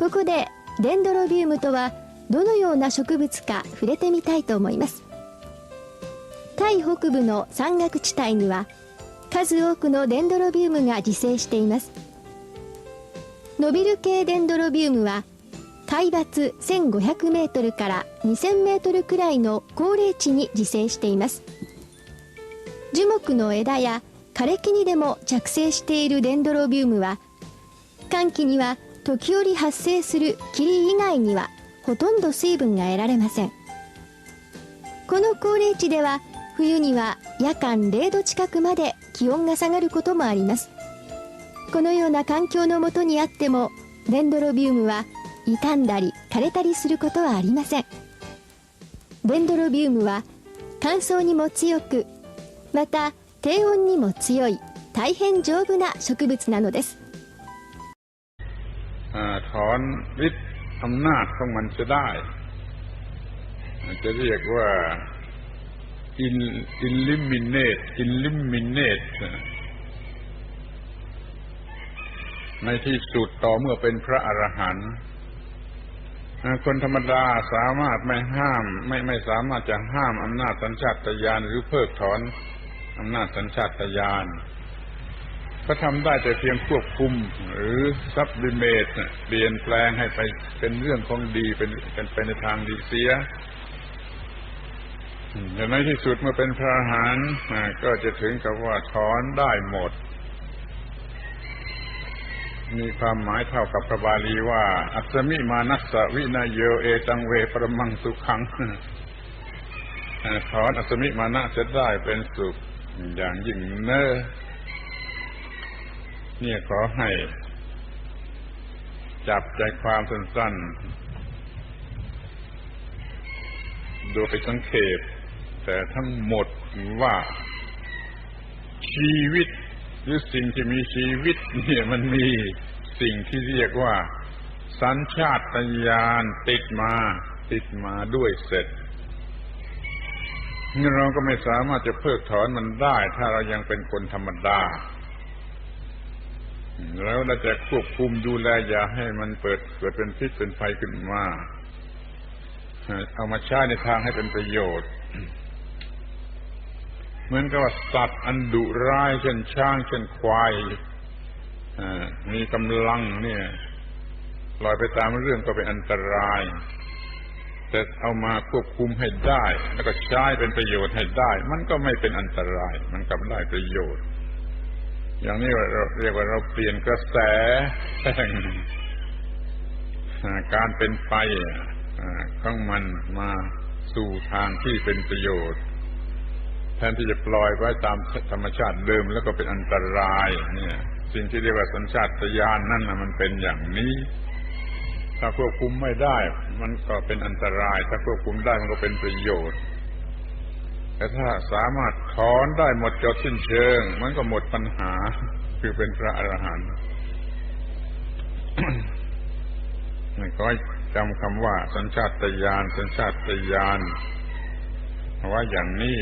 ここでデンドロビウムとはどのような植物か触れてみたいと思います。タイ北部の山岳地帯には数多くのデンドロビウムが自生しています。ノビル系デンドロビウムは海抜1500メートルから2000メートルくらいの高齢地に自生しています。樹木の枝や枯れ木にでも着生しているデンドロビウムは寒気には時折発生する霧以外にはほとんど水分が得られません。この高齢地では冬には夜間0度近くまで気温が下がることもあります。このような環境のもとにあってもデンドロビウムは傷んだり枯れたりすることはありません。デンドロビウムは乾燥にも強くまた低温にも強い大変丈夫な植物なのです。 อาถอนฤทธิ์อำนาจของมันจะได้ จะเรียกว่าอินอินลิมิเนตอินลิมินเนตในที่สุดต่อเมื่อเป็นพระอรหันต์คนธรรมดาสามารถไม่ห้าม ไม่ไม่สามารถจะห้ามอำนาจสัญชาตญาณหรือเพิกถอนอำนาจสัญชาตญาณ ก็ทำได้แต่เพียงควบคุม หรือซับดิเมตเปลี่ยนแปลงให้ไปเป็นเรื่องของดีเป็นเป็นไปในทางดีเสียแต่ในที่สุดเมื่อเป็นพระหันก็จะถึงกับว่าถอนได้หมด มีความหมายเท่ากับพระบาลีว่า อัศมิมานัสสวินายโยเอตังเวปรมังสุขังถอนอัศมิมานะจะได้เป็นสุขอย่างยิ่งเน้อ เนี่ยขอให้ จับใจความสั้นๆ โดยสังเขปแต่ทั้งหมดว่า ชีวิต หรือสิ่งที่มีชีวิต เนี่ยมันมีสิ่งที่เรียกว่า สัญชาตญาณติดมา ติดมาด้วยเสร็จเราก็ไม่สามารถจะเพิกถอนมันได้ ถ้าเรายังเป็นคนธรรมดา แล้วเราจะควบคุมดูแลอย่าให้มันเปิดเกิดเป็นพิษเป็นภัยขึ้นมา เอามาใช้ในทางให้เป็นประโยชน์ เหมือนกับสัตว์อันดุร้ายเช่นช้างเช่นควายมีกำลังเนี่ยลอยไปตามเรื่องก็เป็นอันตราย แต่เอามาควบคุมให้ได้ แล้วก็ใช้เป็นประโยชน์ให้ได้ มันก็ไม่เป็นอันตราย มันกลับได้ประโยชน์ อย่างนี้เราเรียกว่าเราเปลี่ยนกระแสแห่งการเป็นไปของมันมาสู่ทางที่เป็นประโยชน์ แทนที่จะปล่อยไว้ตามธรรมชาติเดิมแล้วก็เป็นอันตราย เนี่ย สิ่งที่เรียกว่าสัญชาตญาณนนั่นนะมันเป็นอย่างนี้ ถ้าควบคุมไม่ได้ มันก็เป็นอันตราย ถ้าควบคุมได้มันก็เป็นประโยชน์ แต่ถ้าสามารถถอนได้หมดจดสิ้นเชิง มันก็หมดปัญหาคือเป็นพระอรหันต์ก็จำคำว่าสัญชาตญาณสัญชาตญาณว่าอย่างนี้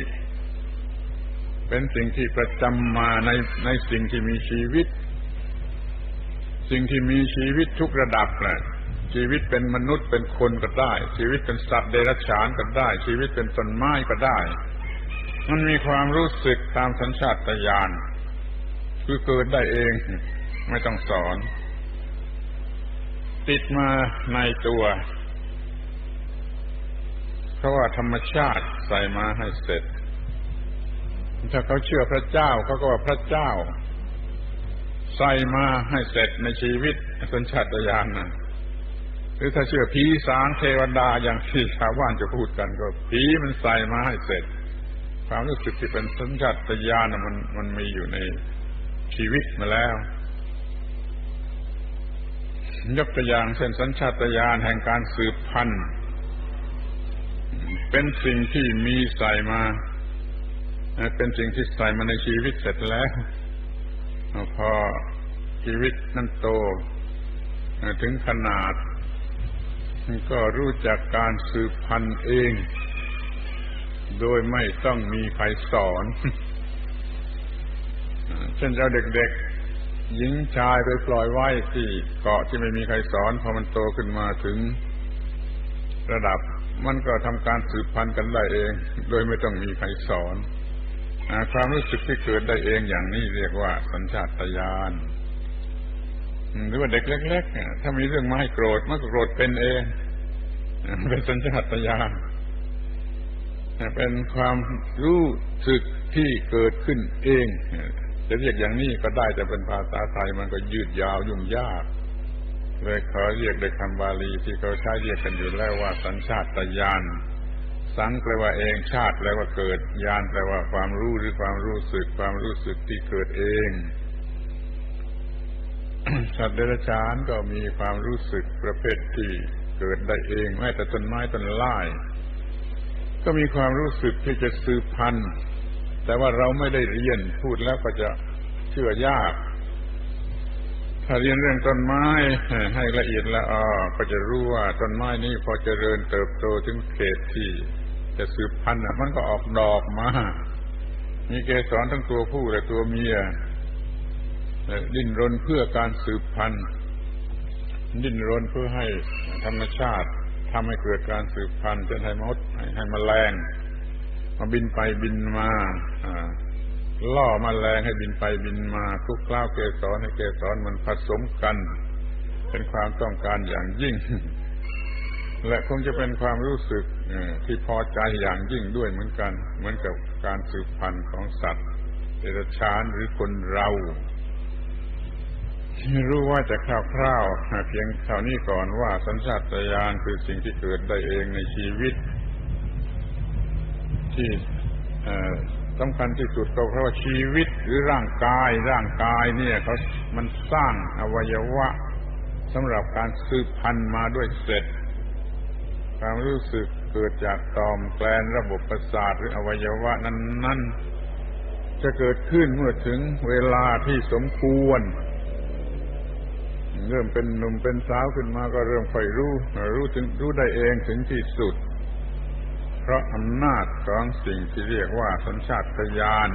เป็นสิ่งที่ประจำมาในในสิ่งที่มีชีวิต สิ่งที่มีชีวิตทุกระดับแหละชีวิตเป็นมนุษย์เป็นคนก็ได้ ชีวิตเป็นสัตว์เดรัจฉานก็ได้ ชีวิตเป็นต้นไม้ก็ได้ มันมีความรู้สึกตามสัญชาตญาณคือเกิดได้เอง ไม่ต้องสอน ติดมาในตัวเพราะว่าธรรมชาติใส่มาให้เสร็จ ถ้าเขาเชื่อพระเจ้าเขาก็ว่าพระเจ้า ใส่มาให้เสร็จในชีวิตสัญชาตญาณนะหรือถ้าเชื่อผีสางเทวดาอย่างที่ชาวบ้านจะพูดกันก็ผีมันใส่มาให้เสร็จ ความรู้สึกที่เป็นสัญชาตญาณมันมันมีอยู่ในชีวิตมาแล้ว ยกตัวอย่างเช่นสัญชาตญาณแห่งการสืบพันธุ์ เป็นสิ่งที่มีใส่มา เป็นสิ่งที่ใส่มาในชีวิตเสร็จแล้ว พอชีวิตนั้นโต ถึงขนาด ก็รู้จักการสืบพันธุ์เอง โดยไม่ต้องมีใครสอนเช่นเราเด็กๆหญิงชายไปปล่อยไว้ที่เกาะที่ไม่มีใครสอนพอมันโตขึ้นมาถึง ระดับมันก็ทำการสืบพันธุ์กันได้เอง โดยไม่ต้องมีใครสอนอความรู้สึกที่เกิดได้เองอย่างนี้เรียกว่าสัญชาตญาณหรือว่าเด็กเล็กๆถ้ามีเรื่องมาให้โกรธมันก็โกรธเป็นเองเป็นสัญชาตญาณ เป็นความรู้สึกที่เกิดขึ้นเอง จะเรียกอย่างนี้ก็ได้แต่เป็นภาษาไทยมันก็ยืดยาวยุ่งยากเลยขอเรียกด้วยคำบาลีที่เขาใช้เรียกกันอยู่แล้วว่า สัญชาตญาณสังแปลว่าเองชาติแปลว่าเกิดญาณแปลว่าความรู้หรือความรู้สึก ความรู้สึกที่เกิดเองสัตว์เดรัจฉานก็มีความรู้สึกประเภทที่เกิดได้เองแม้แต่ต้นไม้ต้นไม้ ก็มีความรู้สึกที่จะสืบพันธุ์ แต่ว่าเราไม่ได้เรียนพูดแล้วก็จะเชื่อยาก ถ้าเรียนเรื่องต้นไม้ให้ละเอียดละออก็จะรู้ว่าต้นไม้นี้พอเจริญเติบโตถึงเขตที่ จะสืบพันธุ์มันก็ออกดอกมา มีเกสรทั้งตัวผู้และตัวเมียดิ้นรนเพื่อการสืบพันธุ์ ดิ้นรนเพื่อให้ธรรมชาติ ทำให้เกิดการสืบพันธุ์จนให้มด ให้มแมลงมาบินไปบินมาล่อมแมลงให้บินไปบินมาทุกคล้าวเกสรให้เกสรมันผสมกัน เป็นความต้องการอย่างยิ่ง และคงจะเป็นความรู้สึกที่พอใจอย่างยิ่งด้วยเหมือนกัน เหมือนกับการสืบพันธุ์ของสัตว์เดรัจฉานหรือคนเรา รู้ว่าจะคร่าวๆเพียงเท่านี้ก่อนว่าสัญชาตญาณคือสิ่งที่เกิดได้เองในชีวิต ที่สำคัญที่สุดก็เพราะว่าชีวิตหรือร่างกาย ร่างกายเนี่ยเขามันสร้างอวัยวะสำหรับการสืบพันธุ์มาด้วยเสร็จความรู้สึกเกิดจากตอมแกลนระบบประสาทหรืออวัยวะนั้น ๆ จะเกิดขึ้นเมื่อถึงเวลาที่สมควร เริ่มเป็นหนุ่มเป็นสาวขึ้นมาก็เริ่มค่อยรู้ รู้ถึงรู้ได้เองถึงที่สุด เพราะอำนาจของสิ่งที่เรียกว่าสัญชาตญาณ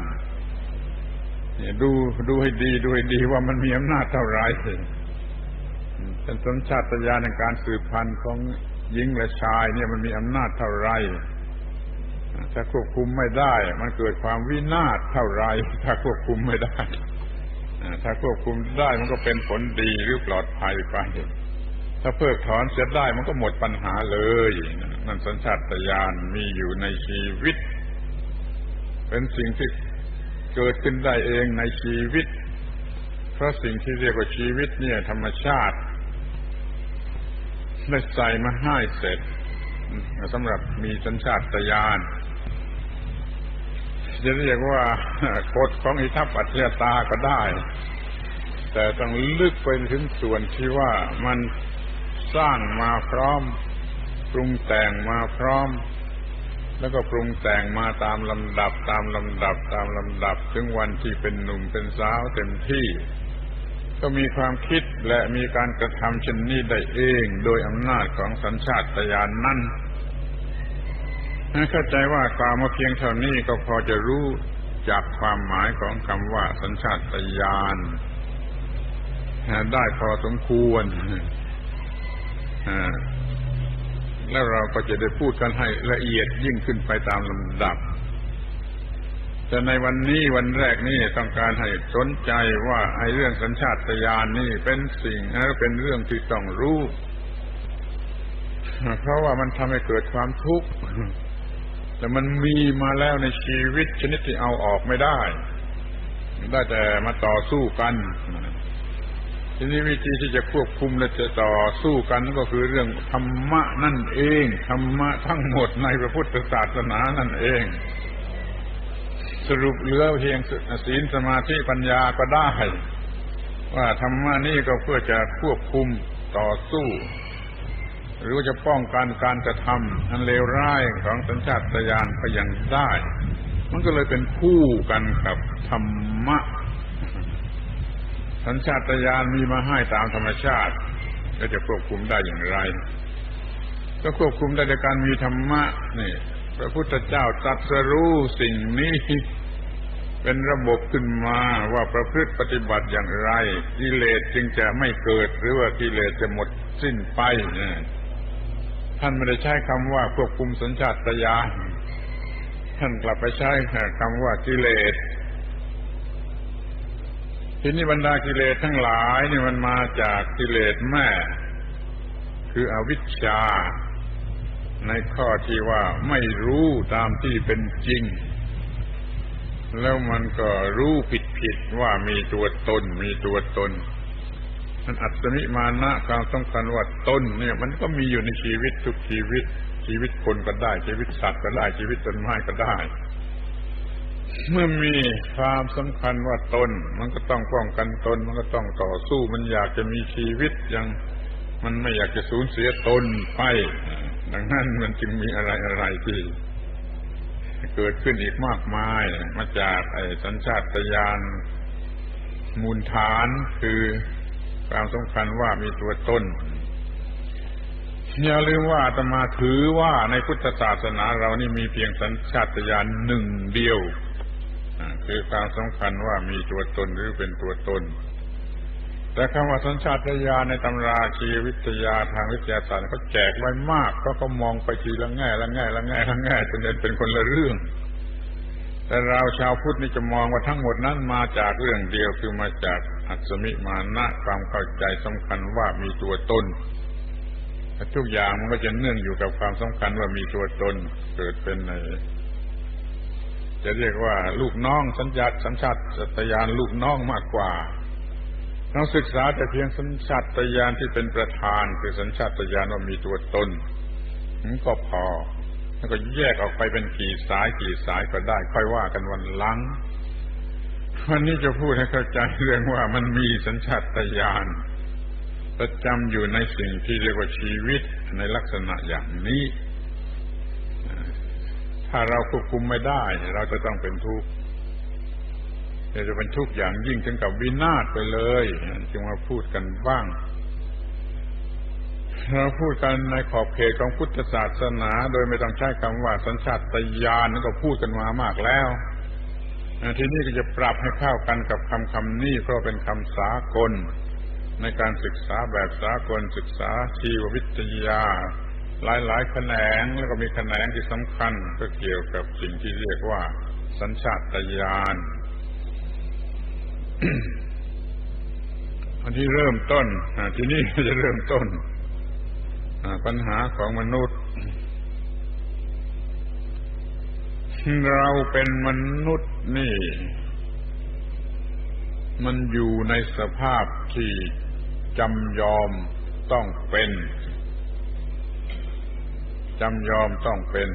นี่ดูดูให้ดีดูให้ดีว่ามันมีอำนาจเท่าไรเป็นสัญชาตญาณในการสืบพันธุ์ของหญิงและชาย เนี่ยมันมีอำนาจเท่าไรถ้าควบคุมไม่ได้ มันเกิดความวินาศเท่าไรถ้าควบคุมไม่ได้ ถ้าควบคุมได้มันก็เป็นผลดีหรือปลอดภัยไป ถ้าเพิกถอนเสียได้มันก็หมดปัญหาเลยนั่นสัญชาตญาณมีอยู่ในชีวิต เป็นสิ่งที่เกิดขึ้นได้เองในชีวิต เพราะสิ่งที่เรียกว่าชีวิตเนี่ย ธรรมชาติได้ใส่มาให้เสร็จสำหรับมีสัญชาตญาณ จะเรียกว่ากฎของอิทัปปัจจยตาก็ได้ แต่ต้องลึกไปถึงส่วนที่ว่ามันสร้างมาพร้อม ปรุงแต่งมาพร้อม แล้วก็ปรุงแต่งมาตามลำดับตามลำดับตามลำดับ ถึงวันที่เป็นหนุ่มเป็นสาวเต็มที่ ก็มีความคิดและมีการกระทำเช่นนี้ได้เอง โดยอำนาจของสัญชาตญาณนนั้น เข้าใจว่ากล่าวมาเพียงเท่านี้ก็พอจะรู้จากความหมายของคำว่าสัญชาตญาณได้พอสมควรแล้วเราก็จะได้พูดกันให้ละเอียดยิ่งขึ้นไปตามลำดับ แต่ในวันนี้วันแรกนี่ต้องการให้สนใจว่าไอ้เรื่องสัญชาตญาณนี่เป็นสิ่งและเป็นเรื่องที่ต้องรู้ เพราะว่ามันทำให้เกิดความทุกข์ แต่มันมีมาแล้วในชีวิตชนิดที่เอาออกไม่ได้ได้แต่มาต่อสู้กันทีนี้วิธีที่จะควบคุมและจะต่อสู้กันก็คือเรื่องธรรมะนั่นเองธรรมะทั้งหมดในพระพุทธศาสนานั่นเอง สรุปเหลือเพียงศีลสมาธิปัญญาก็ได้ ว่าธรรมะนี่ก็เพื่อจะควบคุมต่อสู้ หรือว่าจะป้องกันการกระทำอันเลวร้ายของสัญชาตญาณก็ยังได้ มันก็เลยเป็นคู่กันกับธรรมะ สัญชาตญาณมีมาให้ตามธรรมชาติก็จะควบคุมได้อย่างไร ก็ควบคุมได้ในการมีธรรมะนี่พระพุทธเจ้าตรัสรู้สิ่งนี้เป็นระบบขึ้นมาว่าประพฤติปฏิบัติอย่างไร กิเลสจึงจะไม่เกิดหรือว่ากิเลสจะหมดสิ้นไปเนี่ย ท่านไม่ได้ใช้คำว่าควบคุมสัญชาตญาณท่านกลับไปใช้คำว่ากิเลสทีนี้บรรดากิเลสทั้งหลายนี่มันมาจากกิเลสแม่ คืออวิชชา ในข้อที่ว่าไม่รู้ตามที่เป็นจริง แล้วมันก็รู้ผิดผิดว่ามีตัวตน มีตัวตน มันอัตมิมานะความสำคัญว่าตนเนี่ย มันก็มีอยู่ในชีวิตทุกชีวิต ชีวิตคนก็ได้ ชีวิตสัตว์ก็ได้ชีวิตต้นไม้ก็ได้ เมื่อมีความสำคัญว่าตน มันก็ต้องป้องกันตน มันก็ต้องต่อสู้ มันอยากจะมีชีวิตยังมันไม่อยากจะสูญเสียตนไป ดังนั้นมันจึงมีอะไรอะไรที่เกิดขึ้นอีกมากมาย มาจากไอ้สัญชาตญาณมูลฐานคือ ความสำคัญว่ามีตัวตนอย่าลืมว่าอาตมาถือว่าในพุทธศาสนาเรานี่มีเพียงสัญชาตญาณหนึ่งเดียวคือความสำคัญว่ามีตัวตนหรือเป็นตัวตน แต่คำว่าสัญชาตญาณในตำราชีววิทยาทางวิทยาศาสตร์เขาแจกไว้มากเพราะเขามองไปทีละแง่ละแง่ละแง่ละแง่จนเป็นคนละเรื่อง แต่เราชาวพุทธนี่จะมองว่าทั้งหมดนั้นมาจากเรื่องเดียวคือมาจากอัศมิมานะความเข้าใจสำคัญว่ามีตัวตนทุกอย่างมันก็จะเนื่องอยู่กับความสำคัญว่ามีตัวตนเกิดเป็นในจะเรียกว่าลูกน้องสัญญาสัญชาตญาณลูกน้องมากกว่าเราศึกษาแต่เพียงสัญชาตญาณที่เป็นประธานคือสัญชาตญาณว่ามีตัวตนก็พอ แล้วก็แยกออกไปเป็นกี่สายกี่สายก็ได้ ค่อยว่ากันวันหลัง วันนี้จะพูดให้เข้าใจเรื่องว่ามันมีสัญชาตญาณประจำอยู่ในสิ่งที่เรียกว่าชีวิตในลักษณะอย่างนี้ ถ้าเราควบคุมไม่ได้ เราจะต้องเป็นทุกข์จะเป็นทุกข์อย่างยิ่งถึงกับวินาศไปเลยจึงมาพูดกันบ้าง เราพูดกันในขอบเขตของพุทธศาสนา โดยไม่ต้องใช้คำว่าสัญชาตญาณนั่นก็พูดกันมามากแล้วทีนี้ก็จะปรับให้เข้ากันกับคำคำนี้เพราะเป็นคำสากล ในการศึกษาแบบสากลศึกษาชีววิทยา หลายๆแขนงแล้วก็มีแขนงที่สำคัญก็เกี่ยวกับสิ่งที่เรียกว่า สัญชาตญาณอันที่เริ่มต้นทีนี้จะเริ่มต้น ปัญหาของมนุษย์ เราเป็นมนุษย์นี่ มันอยู่ในสภาพที่จำยอมต้องเป็นจำยอมต้องเป็น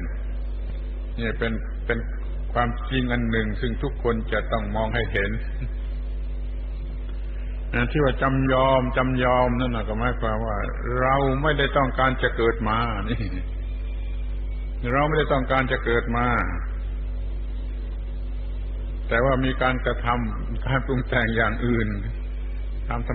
นี่เป็นเป็นความจริงอันหนึ่ง ซึ่งทุกคนจะต้องมองให้เห็น ที่ว่าจำยอมจำยอมนั่นนะก็หมายความว่า เราไม่ได้ต้องการจะเกิดมา นี่ เราไม่ได้ต้องการจะเกิดมา แต่ว่ามีการกระทำการปรุงแต่งอย่างอื่นทำ